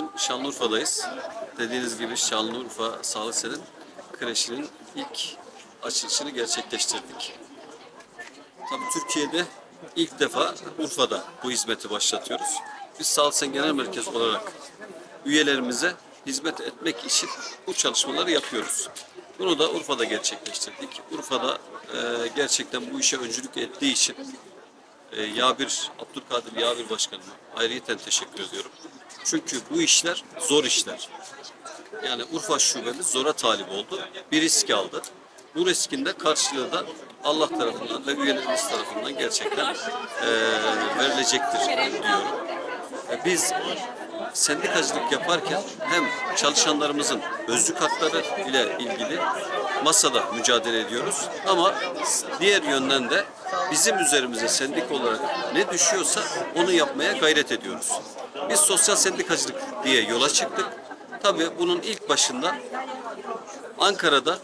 Bugün Şanlıurfa'dayız. Dediğiniz gibi Şanlıurfa Sağlık Sen'in kreşinin ilk açılışını gerçekleştirdik. Tabii Türkiye'de ilk defa Urfa'da bu hizmeti başlatıyoruz. Biz Sağlık Sen Genel Merkez olarak üyelerimize hizmet etmek için bu çalışmaları yapıyoruz. Bunu da Urfa'da gerçekleştirdik. Urfa'da e, gerçekten bu işe öncülük ettiği için e, Yabir, Abdülkadir Yabir Başkanıma ayrıyeten teşekkür ediyorum. Çünkü bu işler zor işler. Yani Urfa şubemiz zora talip oldu. Bir risk aldı. Bu riskin de karşılığı da Allah tarafından ve üyelerimiz tarafından gerçekten e, verilecektir diyorum. E, Biz sendikacılık yaparken hem çalışanlarımızın özlük hakları ile ilgili masada mücadele ediyoruz ama diğer yönden de bizim üzerimize sendik olarak ne düşüyorsa onu yapmaya gayret ediyoruz. Biz sosyal sendikacılık diye yola çıktık. Tabii bunun ilk başında Ankara'da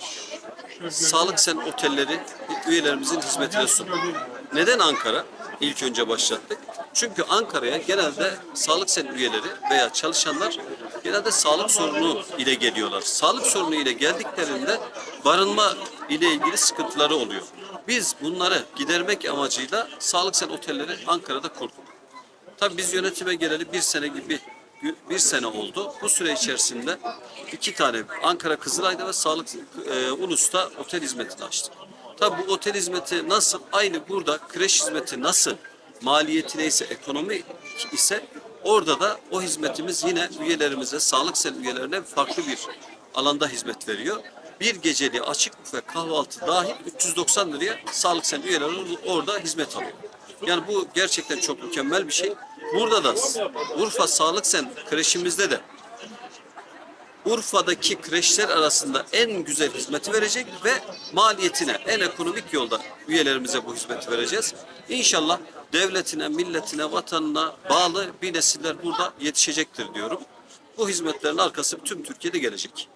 Sağlık Sen otelleri üyelerimizin hizmetine sunduk. Neden Ankara? İlk önce başlattık. Çünkü Ankara'ya genelde Sağlık Sen üyeleri veya çalışanlar genelde sağlık sorunu ile geliyorlar. Sağlık sorunu ile geldiklerinde barınma ile ilgili sıkıntıları oluyor. Biz bunları gidermek amacıyla Sağlık Sen otelleri Ankara'da kurduk. Tabii biz yönetime geleli bir sene gibi bir sene oldu. Bu süre içerisinde iki tane Ankara Kızılay'da ve Sağlık e, Ulus'ta otel hizmetini açtık. Tabii bu otel hizmeti nasıl? Aynı burada kreş hizmeti nasıl? Maliyeti neyse, ekonomi ise orada da o hizmetimiz yine üyelerimize, sağlık sen üyelerine farklı bir alanda hizmet veriyor. Bir geceliği açık büfe kahvaltı dahil 390 liraya sağlık sen üyeleri orada hizmet alıyor. Yani bu gerçekten çok mükemmel bir şey. Burada da Urfa Sağlık Sen kreşimizde de Urfa'daki kreşler arasında en güzel hizmeti verecek ve maliyetine en ekonomik yolda üyelerimize bu hizmeti vereceğiz. İnşallah devletine, milletine, vatanına bağlı bir nesiller burada yetişecektir diyorum. Bu hizmetlerin arkası tüm Türkiye'de gelecek.